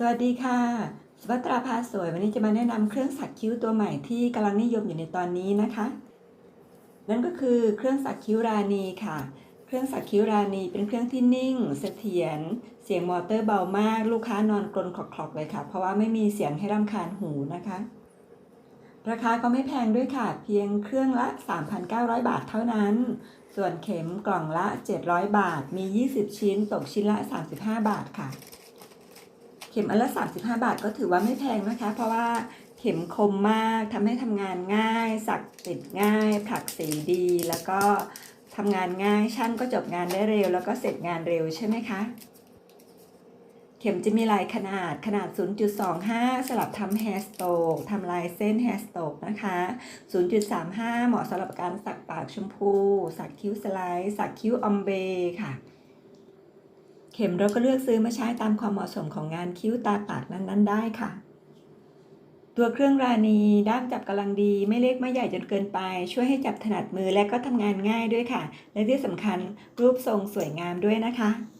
สวัสดีค่ะ สวัตราพาสวย วันนี้จะมาแนะนำเครื่องสักคิ้วตัวใหม่ที่กำลังนิยมอยู่ในตอนนี้นะคะ นั่นก็คือเครื่องสักคิ้วราณีค่ะ เครื่องสักคิ้วราณีเป็นเครื่องที่นิ่ง เสถียร เสียงมอเตอร์เบามาก ลูกค้านอนกรนคลอกๆเลยค่ะ เพราะว่าไม่มีเสียงให้รำคาญหูนะคะ ราคาก็ไม่แพงด้วยค่ะ เพียงเครื่องละ 3,900 บาทเท่านั้น ส่วนเข็มกล่องละ 700 บาท มี 20 ชิ้น ตกชิ้นละ 35 บาทค่ะ เข็มอันละ 35 บาทก็ถือว่าไม่แพงนะคะ เพราะว่าเข็มคมมากทำให้ทำงานง่าย สักติดง่ายผลักสีดี แล้วก็ทำงานง่ายช่างก็จบงานได้เร็ว แล้วก็เสร็จงานเร็วใช่ไหมคะ เข็มจะมีลายขนาดขนาด 0.25 สลับทำแฮสโตกทำลายเส้นแฮสโตกนะคะ 0.35 เหมาะสำหรับการสักปากชมพู สักคิ้วสไลด์ สักคิ้วออมเบค่ะ ข็มเราก็เลือกซื้อมาใช้ตามความเหมาะสมของงานคิ้วตาปากนั้นๆ ได้ค่ะ ตัวเครื่องรานีด้ามจับกำลังดีไม่เล็กไม่ใหญ่จนเกินไป ช่วยให้จับถนัดมือและก็ทำงานง่ายด้วยค่ะ และที่สำคัญรูปทรงสวยงามด้วยนะคะ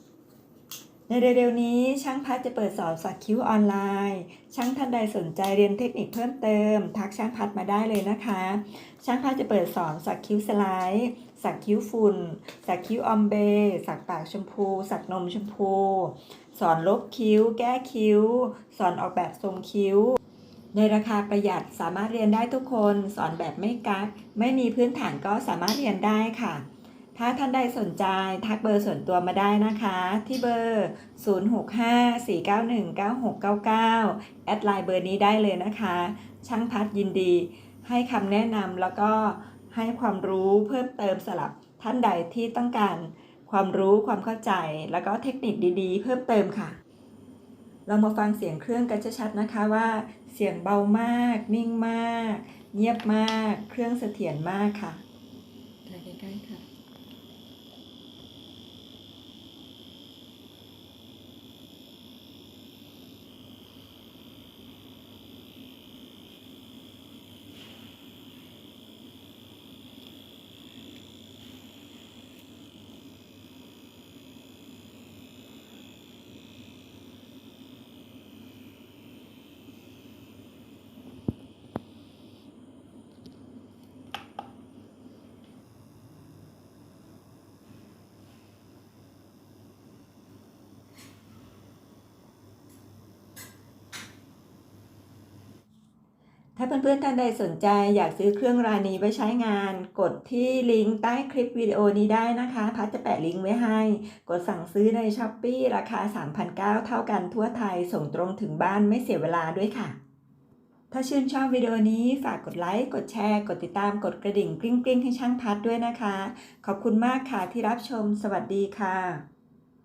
ในเร็วๆนี้ช่างพัดจะเปิดสอนสักคิ้วออนไลน์ ช่างท่านใดสนใจเรียนเทคนิคเพิ่มเติม ทักช่างพัดมาได้เลยนะคะ ช่างพัดจะเปิดสอนสักคิ้วสไลด์สักคิ้วฝุ่น สักคิ้วออมเบ สักปากชมพู สักนมชมพู สอนลบคิ้ว แก้คิ้ว สอนออกแบบทรงคิ้ว ในราคาประหยัดสามารถเรียนได้ทุกคน สอนแบบไม่กักไม่มีพื้นฐานก็สามารถเรียนได้ค่ะ ถ้าท่านใดสนใจทักเบอร์ส่วนตัวมาได้นะคะ ที่เบอร์ 0654919699 แอดไลน์เบอร์นี้ได้เลยนะคะ ช่างพัดยินดี ให้คำแนะนำแล้วก็ให้ความรู้เพิ่มเติมสำหรับท่านใดที่ต้องการความรู้ความเข้าใจ แล้วก็เทคนิคดีๆ เพิ่มเติมค่ะ เรามาฟังเสียงเครื่องกันชัดๆนะคะว่า เสียงเบามาก นิ่งมาก เงียบมาก เครื่องเสถียรมากค่ะใกล้ๆค่ะ ถ้าเพื่อนๆท่านใดสนใจอยากซื้อเครื่องราณีไว้ใช้งาน กดที่ลิงก์ใต้คลิปวิดีโอนี้ได้นะคะ พัดจะแปะลิงก์ไว้ให้ กดสั่งซื้อในช้อปปีราคา 3,900 เท่ากันทั่วไทยส่งตรงถึงบ้านไม่เสียเวลาด้วยค่ะ ถ้าชื่นชอบวิดีโอนี้ฝากกดไลค์ กดแชร์ กดติดตามกดกระดิ่งกริ๊งๆให้ช่างพัดด้วยนะคะ ขอบคุณมากค่ะที่รับชม สวัสดีค่ะ